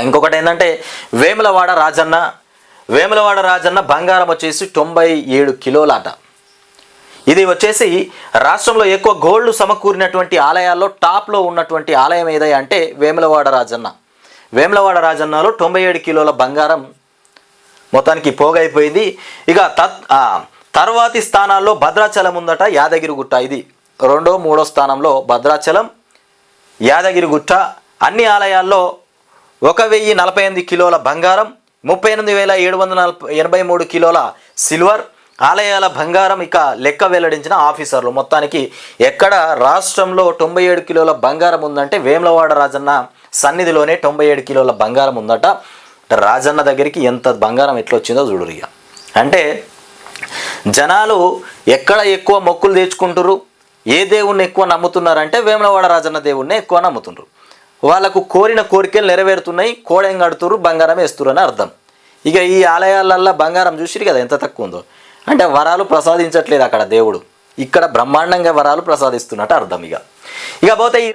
ఇంకొకటి ఏంటంటే వేములవాడ రాజన్న వేములవాడ రాజన్న బంగారం వచ్చేసి తొంభై ఏడు కిలోలాట. ఇది వచ్చేసి రాష్ట్రంలో ఎక్కువ గోల్డ్ సమకూరినటువంటి ఆలయాల్లో టాప్లో ఉన్నటువంటి ఆలయం ఏదై అంటే వేములవాడ రాజన్న. వేములవాడ రాజన్నలో తొంభై ఏడు కిలోల బంగారం మొత్తానికి పోగైపోయింది. ఇక తత్ తర్వాతి స్థానాల్లో భద్రాచలం ఉందట యాదగిరిగుట్ట. ఇది రెండో మూడో స్థానంలో భద్రాచలం యాదగిరిగుట్ట. అన్ని ఆలయాల్లో ఒక వెయ్యి నలభై ఎనిమిది కిలోల బంగారం ముప్పై ఎనిమిది వేల ఏడు వందల నలభై ఎనభై మూడు కిలోల సిల్వర్. ఆలయాల బంగారం ఇక లెక్క వెల్లడించిన ఆఫీసర్లు. మొత్తానికి ఎక్కడ రాష్ట్రంలో తొంభై ఏడు కిలోల బంగారం ఉందంటే వేములవాడ రాజన్న సన్నిధిలోనే తొంభై ఏడు కిలోల బంగారం ఉందట. రాజన్న దగ్గరికి ఎంత బంగారం ఎట్లా వచ్చిందో ఇక అంటే జనాలు ఎక్కడ ఎక్కువ మొక్కులు తెచ్చుకుంటారు ఏ దేవుణ్ణి ఎక్కువ నమ్ముతున్నారంటే వేములవాడ రాజన్న దేవుణ్ణి ఎక్కువ నమ్ముతుండ్రు. వాళ్ళకు కోరిన కోరికలు నెరవేరుతున్నాయి కోడెం కడుతురు బంగారం వేస్తురు అని అర్థం. ఇక ఈ ఆలయాలల్లో బంగారం చూసిరు కదా ఎంత తక్కువ ఉందో. అంటే వరాలు ప్రసాదించట్లేదు అక్కడ దేవుడు. ఇక్కడ బ్రహ్మాండంగా వరాలు ప్రసాదిస్తున్నట్టు అర్థం ఇక. ఇక పోతే